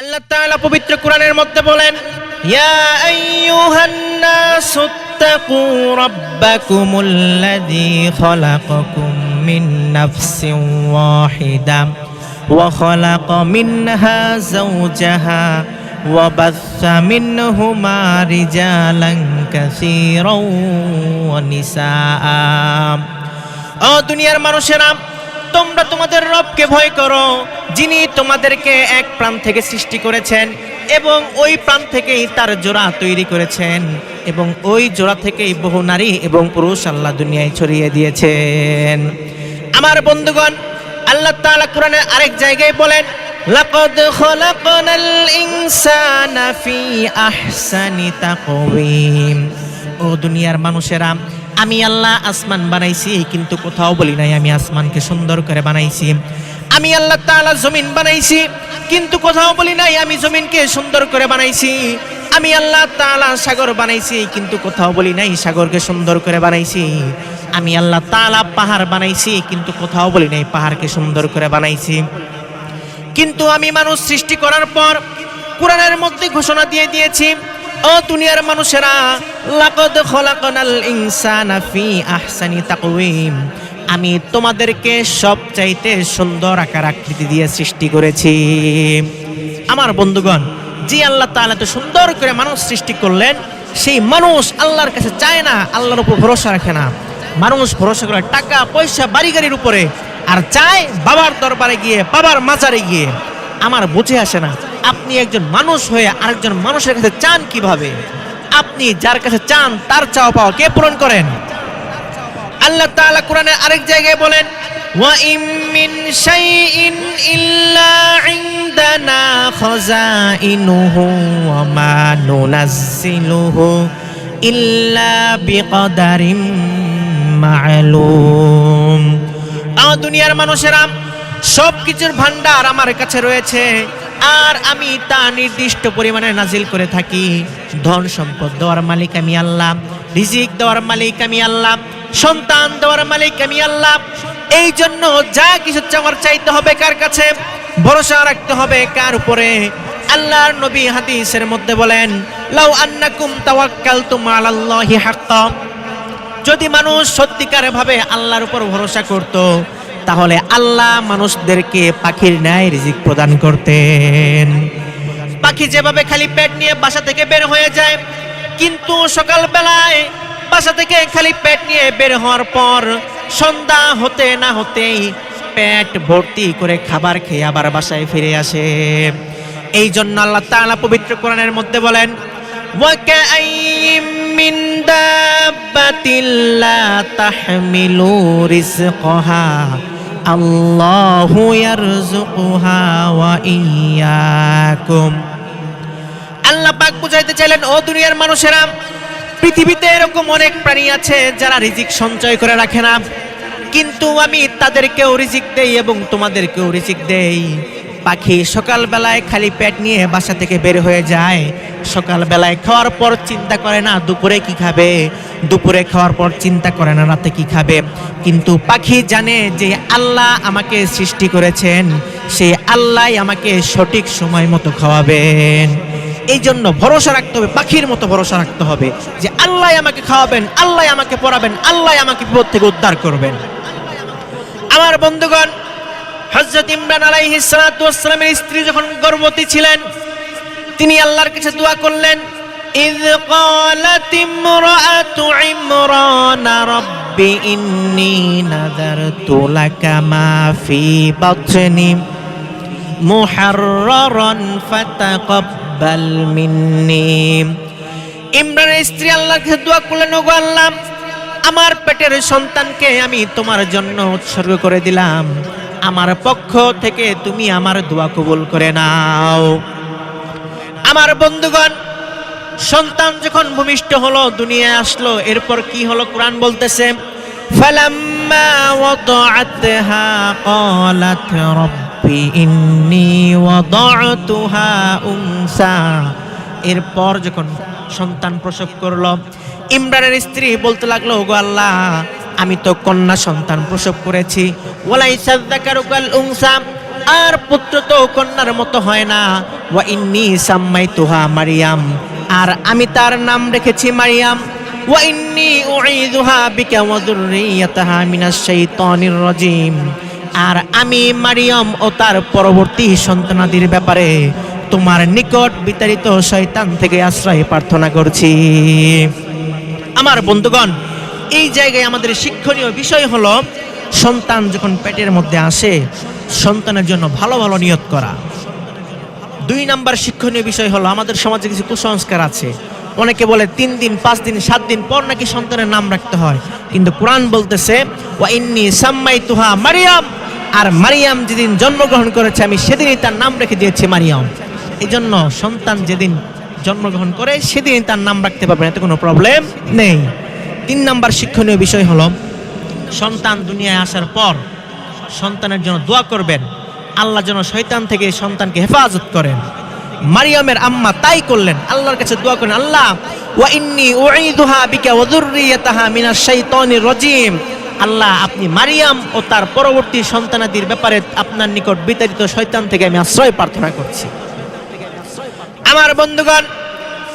আল্লাহ তাআলা পবিত্র কোরআনের মধ্যে বলেন ইয়া আইয়ুহান নাসু তাকু রাব্বাকুমুল্লাযী খালাকাকুম মিন নাফসিন ওয়াহিদা ওয়া খালাকা মিনহা যাওজাহা وبث منهما رجالا كثيرا ونساء ও দুনিয়ার মানুষেরা তোমরা তোমাদের রবকে ভয় করো, যিনি তোমাদেরকে এক প্রাণ থেকে সৃষ্টি করেছেন এবং ওই প্রাণ থেকেই তার জোড়া তৈরি করেছেন এবং ওই জোড়া থেকেই বহু নারী এবং পুরুষ আল্লাহ দুনিয়ায় ছড়িয়ে দিয়েছেন। আমার বন্ধুগণ, আল্লাহ তাআলা কোরআনের আরেক জায়গায় বলেন, লাকাদ খলাকনাল ইনসানা ফি আহসানি তাকওয়িম। ও দুনিয়ার মানুষেরা আমি আল্লাহ আসমান বানাইছি কিন্তু কোথাও বলি নাই, আমি আসমানকে সুন্দর করে বানাইছি। আমি আল্লাহ তাআলা জমিন বানাইছি, কিন্তু কোথাও বলি নাই, আমি জমিনকে সুন্দর করে বানাইছি। আমি আল্লাহ তাআলা সাগর বানাইছি কিন্তু কোথাও বলি নাই, সাগরকে সুন্দর করে বানাইছি। আমি আল্লাহ তাআলা পাহাড় বানাইছি কিন্তু কোথাও বলি নাই, পাহাড়কে সুন্দর করে বানাইছি। কিন্তু আমি মানুষ সৃষ্টি করার পর, কোরআনের মধ্যে ঘোষণা দিয়ে দিয়েছি ও দুনিয়ার মানুষেরা, লাকদ খলাকনাল ইনসানা ফি আহসানি তাকওয়িম। আমি তোমাদেরকে সবচাইতে সুন্দর আকার আকৃতি দিয়ে সৃষ্টি করেছি। আমার বন্ধুগণ, যে আল্লাহ তাআলা তো সুন্দর করে মানুষ সৃষ্টি করলেন, সেই মানুষ আল্লাহর কাছে চায় না, আল্লাহর উপর ভরসা রাখে না। মানুষ ভরসা করে টাকা, পয়সা বাড়ি গাড়ির উপরে, আর চায় বাবার দরবারে গিয়ে, বাবার মাজারে গিয়ে। আমার বুঝে আসে না আপনি একজন মানুষ হয়ে আরেকজন মানুষের কাছে চান কীভাবে? আপনি যার কাছে চান, তার চাওয়া পাওয়া কে পূরণ করেন? আল্লাহ তাআলা কোরআনে আরেক জায়গায় বলেন ওয়া ইম মিন শাইইন ইল্লা ইনদানা খাযাইনুহু ওয়া মা নুনাজ্জিলুহু ইল্লা বিকদারিম মা'লুম। আ দুনিয়ার মানুষেরা সব কিছুর ভান্ডার আমার কাছে রয়েছে। আর আমি তা নির্দিষ্ট পরিমাণে নাজিল করে থাকি। ধন সম্পদ দেওয়ার মালিক আমি আল্লাহ, রিজিক দেওয়ার মালিক আমি আল্লাহ, সন্তান দেওয়ার মালিক আমি আল্লাহ। এই জন্য যা কিছু চাওয়ার চাইতে হবে কার কাছে? ভরসা রাখতে হবে কার উপরে? আল্লাহর নবী হাদিসের মধ্যে বলেন, লাউ আন্নাকুম তাওয়াক্কালতুম আলাল্লাহি হাক্কা। যদি মানুষ সত্যিকার ভাবে আল্লাহর উপর ভরসা করত তাহলে আল্লাহ মানুষদেরকে পাখির ন্যায় রিজিক প্রদান করতেন। পাখি যেভাবে খালি পেট নিয়ে বাসা থেকে বের হয়ে যায়, কিন্তু সকালবেলায় বাসা থেকে খালি পেট নিয়ে বের হওয়ার পর সন্ধ্যা হতে না হতেই পেট ভর্তি করে খাবার খেয়ে আবার বাসায় ফিরে আসে। এই জন্য আল্লাহ তাআলা পবিত্র কোরআনের মধ্যে বলেন মিন্দা বাতিল্লা তাহমিলু রিজকহা। الله يرزقها وإياكم আল্লাহ পাক বুঝাইতে চাইলেন ও দুনিয়ার মানুষেরা পৃথিবীতে এরকম অনেক প্রাণী আছে যারা রিজিক সঞ্চয় করে রাখে না কিন্তু আমি তাদেরকেও রিজিক দেই এবং তোমাদেরকেও রিজিক দেই পাখি সকালবেলায় খালি পেট নিয়ে বাসা থেকে বের হয়ে যায়। সকালবেলায় খাওয়ার পর চিন্তা করে না, দুপুরে কি খাবে? দুপুরে খাওয়ার পর চিন্তা করে না, রাতে কি খাবে? কিন্তু পাখি জানে যে আল্লাহ আমাকে সৃষ্টি করেছেন সেই আল্লাহ আমাকে সঠিক সময় মতো খাওয়াবেন। এই জন্য ভরসা রাখতে হবে, পাখির মতো ভরসা রাখতে হবে যে আল্লাহ আমাকে খাওয়াবেন আল্লাহ আমাকে পড়াবেন আল্লাহ আমাকে বিপদ থেকে উদ্ধার করবেন। আমার বন্ধুগণ হজরত ইমরান আলাইহিস সালাতু ওয়াস সালামের স্ত্রী যখন গর্ভবতী ছিলেন তিনি আল্লাহর কাছে দোয়া করলেন إذ قالت امرأة عمران رب إني نذرت لك ما في بطني محررا فتقبل مني ইমরানের স্ত্রী আল্লাহর কাছে দোয়া করলেন ওগো আল্লাহ আমার পেটের সন্তানকে আমি তোমার জন্য উৎসর্গ করে দিলাম আমার পক্ষ থেকে তুমি আমার দোয়া কবুল করে নাও। আমার বন্ধুগণ, সন্তান যখন ভূমিষ্ঠ হলো, দুনিয়ায় আসলো, এরপর কি হলো কোরআন বলতেছে? এরপর যখন সন্তান প্রসব করল, ইমরানের স্ত্রী বলতে লাগল গো আল্লাহ আমি তো কন্যা সন্তান প্রসব করেছি। ওয়ালাইসা যাকারুকাল উনসা, আর পুত্র তো কন্যার মতো হয় না। ওয়া ইন্নি সাম্মাই তুহা মারিয়াম, আর আমি তার নাম রেখেছি মারিয়াম। ওয়া ইন্নি উঈদুহা বিকা ওয়া যুররিয়াতাহা মিনাশ শাইতানির রাজিম, আর আমি মারিয়াম ও তার পরবর্তী সন্তানাদির ব্যাপারে তোমার নিকট বিতাড়িত শয়তান থেকে আশ্রয় প্রার্থনা করছি। আমার বন্ধুগণ এই জায়গায় আমাদের শিক্ষণীয় বিষয় হলো সন্তান যখন পেটের মধ্যে আসে, সন্তানের জন্য ভালো ভালো নিয়ত করা। দুই নাম্বার শিক্ষণীয় বিষয় হলো আমাদের সমাজে কিছু কুসংস্কার আছে। অনেকে বলে তিন দিন, পাঁচ দিন, সাত দিন পর নাকি সন্তানের নাম রাখতে হয়। কিন্তু কোরআন বলতেছে মারিয়াম আর মারিয়াম যেদিন জন্মগ্রহণ করেছে, আমি সেদিনই তার নাম রেখে দিয়েছি মারিয়াম। এই জন্য সন্তান যেদিন জন্মগ্রহণ করে, সেদিনই তার নাম রাখতে পারবেন, এতে কোনো প্রবলেম নেই। তিন নাম্বার শিক্ষণীয় বিষয় হলো, সন্তান দুনিয়ায় আসার পর সন্তানের জন্য দোয়া করবেন, আল্লাহ যেন শয়তান থেকে সন্তানকে হেফাজত করেন। মারিয়ামের আম্মা তাই করলেন, আল্লাহর কাছে দোয়া করেন আল্লাহ, ওয়া ইন্নি উঈদুহা বিকা ওয়া যুররিয়াতাহা মিনাশ শাইতানির রাজিম। আল্লাহ, আপনি মারিয়াম ও তার পরবর্তী সন্তানাদির ব্যাপারে আপনার নিকট বিতাড়িত শয়তান থেকে আমি আশ্রয় প্রার্থনা করছি। আমার বন্ধুগণ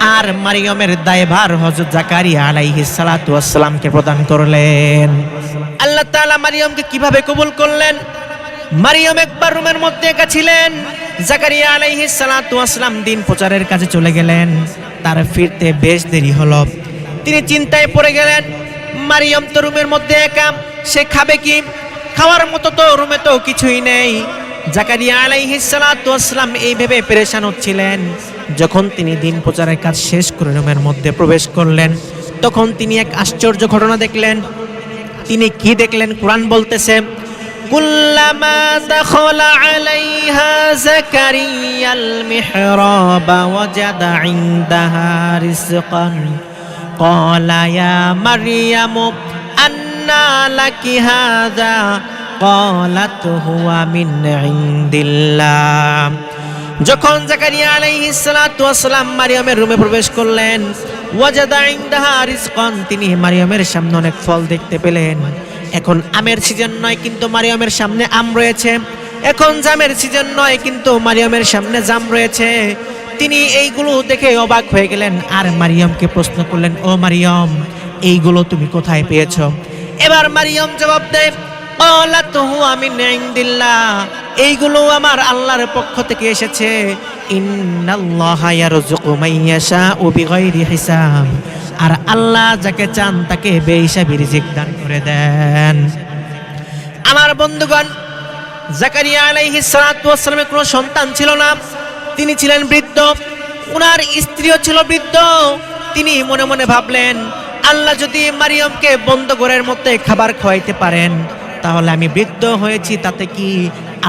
আর মারিয়মের দায়ভার হযরত জাকারিয়া আলাইহিস সালাতু ওয়াসসালামকে প্রদান করলেন। আল্লাহ তাআলা মারিয়মকে কীভাবে কবুল করলেন? মারিয়ম একবার রুমের মধ্যে একা ছিলেন। জাকারিয়া আলাইহিস সালাতু ওয়াসসালাম দিন প্রচারের কাজে চলে গেলেন। তার ফিরতে বেশ দেরি হলো। তিনি চিন্তায় পড়ে গেলেন, মারিয়ম তো রুমের মধ্যে একা, সে খাবে কি? খাওয়ার মতো তো রুমে তো কিছুই নেই। জাকারিয়া আলাইহিস সালাতু ওয়াসসালাম এই ভেবে পেরেশান হচ্ছিলেন। যখন তিনি দিন প্রচারের কাজ শেষ করে রুমের মধ্যে প্রবেশ করলেন তখন তিনি এক আশ্চর্য ঘটনা দেখলেন তিনি কি দেখলেন কোরআন বলতেছে كلما دخل عليها زكريا المحراب وجد عندها رزقا قال يا مريم أنى لك هذا قالت هو من عند الله যখন জাকারিয়া আলাইহিস সালাতু ওয়াসসালাম মারিয়ামের রুমে প্রবেশ করলেন, ওয়াজাদা ইনদাহা রিজকান, তিনি মারিয়ামের সামনে অনেক ফল দেখতে পেলেন। এখন আমের সিজন নয়, কিন্তু মারিয়ামের সামনে আম রয়েছে। এখন জামের সিজন নয়, কিন্তু মারিয়ামের সামনে জাম রয়েছে। তিনি এইগুলো দেখে অবাক হয়ে গেলেন, আর মারিয়ামকে প্রশ্ন করলেন, ও মারিয়াম, এইগুলো তুমি কোথায় পেয়েছ? এবার মারিয়াম জবাব দেয় কলাতহু আমি ন্যাংদিল্লা এইগুলো আমার আল্লাহর পক্ষ থেকে এসেছে। আর আল্লাহ যাকে চান তাকে বেহিসাবি রিজিক দান করে দেন। আমার বন্ধুগণ, জাকারিয়া আলাইহি সালাতামের কোনো সন্তান ছিল না। তিনি ছিলেন বৃদ্ধ। উনার স্ত্রীও ছিল বৃদ্ধ। তিনি মনে মনে ভাবলেন, আল্লাহ যদি মারিয়মকে বন্ধ ঘরের মধ্যে খাবার খাওয়াইতে পারেন তাহলে আমি বৃদ্ধ হয়েছি, তাতে কি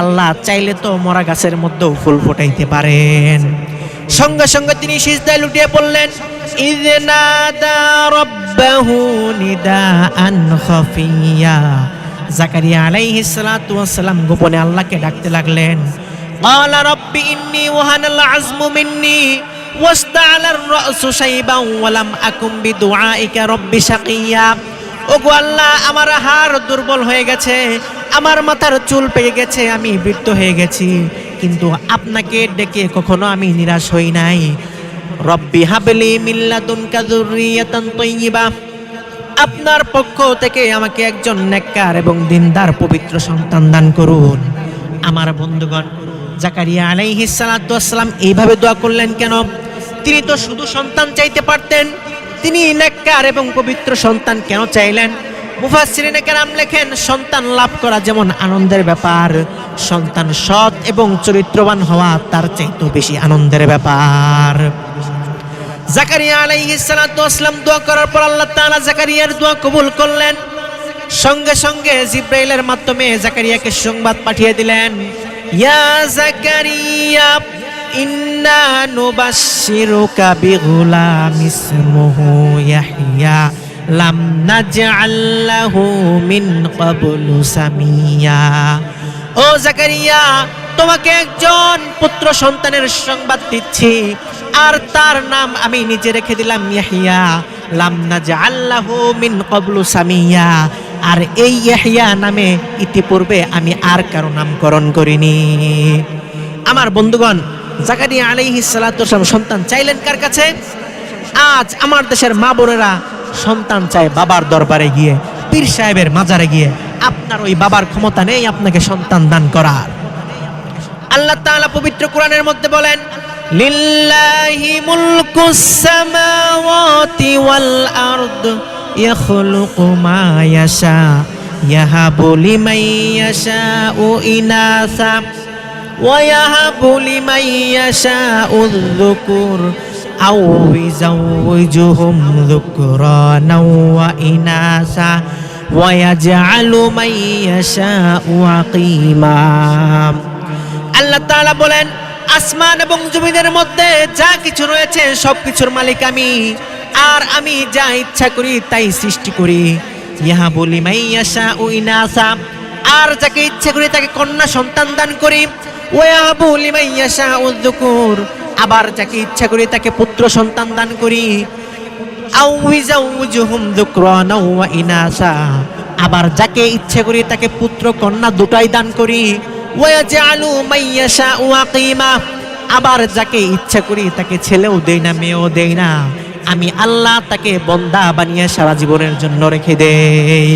আল্লাহ চাইলে তো মরা গাছের মধ্যেও ফুল ফোটাইতে পারেন? সঙ্গে সঙ্গে তিনি সিজদায় লুটিয়ে পড়লেন। জাকারিয়া আলাইহি সালাতু ওয়াসালাম গোপনে আল্লাহকে ডাকতে লাগলেন। ক্বালা রাব্বি ইন্নী ওয়াহানাল আজমু মিন্নী ওয়াস্তা'আলা আর-রা'সু শাইবান ওয়া লাম আকুম বিদুআইকা রাব্বি শাকিয়া। ও গোয়াল্লা আল্লাহ, আমার হার দুর্বল হয়ে গেছে, আমার মাথার চুল পেয়ে গেছে, আমি বৃদ্ধ হয়ে গেছি। কিন্তু আপনাকে ডেকে কখনো আমি নিরাশ হই নাই। রব্বি হাবলি মিল্লাতুন কাজুরিয়াতান তৈয়িবা আপনার পক্ষ থেকে আমাকে একজন নেককার এবং দিনদার পবিত্র সন্তান দান করুন। আমার বন্ধুগণ, জাকারিয়া আলাইহিস সালাতু এইভাবে দোয়া করলেন কেন? তিনি তো শুধু সন্তান চাইতে পারতেন তিনি নেককার এবং পবিত্র সন্তান কেন চাইলেন? মুফাসসিরিনে কেরাম লেখেন, সন্তান লাভ করা যেমন আনন্দের ব্যাপার, সন্তান সৎ এবং চরিত্রবান হওয়া তার চাইতেও বেশি আনন্দের ব্যাপার। জাকারিয়া আলাইহিস সালাতু ওয়াসসালাম দোয়া করার পর আল্লাহ তাআলা জাকারিয়ার দোয়া কবুল করলেন। সঙ্গে সঙ্গে জিব্রাইলের মাধ্যমে জাকারিয়াকে সংবাদ পাঠিয়ে দিলেন। ইয়া জাকারিয়া ইন্না নুবাশশিরুকা বিগুলাম ইসমুহু ইয়াহইয়া, লাম নাজআল লাহু মিন ক্বাবলু সামিয়া। ও জাকারিয়া, তোমাকে একজন পুত্র সন্তানের সংবাদ দিচ্ছি, আর তার নাম আমি নিজে রেখে দিলাম ইয়াহিয়া লাম নাজআল লাহু মিন ক্বাবলু সামিয়া। আর এই ইয়াহিয়া নামে ইতিপূর্বে আমি আর কারও নামকরণ করিনি। আমার বন্ধুগণ জাকারিয়া আলাইহিস সালাতু ওয়াস সালাম সন্তান চাইলেন কার কাছে? আজ আমার দেশের মা বোনেরা সন্তান চায় বাবার দরবারে গিয়ে, পীর সাহেবের মাজারে গিয়ে। আপনার ওই বাবার ক্ষমতা নেই আপনাকে সন্তান দান করার। আল্লাহ তাআলা পবিত্র কোরআনের মধ্যে বলেন, লিল্লাহি মুলকুস সামাওয়াতি ওয়াল আরদ, ইয়াখলুকু মা ইয়াশা, ইয়াহাবু লিমান ইয়াশাউ ইনাসা। ويهب لمن يشاء الذكور أو يزوجهم ذكرانا وإناثا ويجعل من يشاء عقيما আল্লাহ তাআলা বলেন আসমান এবং জমিনের মধ্যে যা কিছু রয়েছে সব কিছুর মালিক আমি আর আমি যা ইচ্ছা করি তাই সৃষ্টি করি ইহা বলি মাইয়াশা ও ইনাসা আর যাকে ইচ্ছা করি তাকে কন্যা সন্তান দান করি। আবার যাকে ইচ্ছা করি তাকে পুত্র সন্তান দান করি। আবার যাকে ইচ্ছা করি তাকে পুত্র কন্যা দুটাই দান করি। আবার যাকে ইচ্ছা করি তাকে ছেলেও দেই না, মেয়েও দেই না। আমি আল্লাহ তাকে বন্দা বানিয়ে সারা জীবনের জন্য রেখে দেই।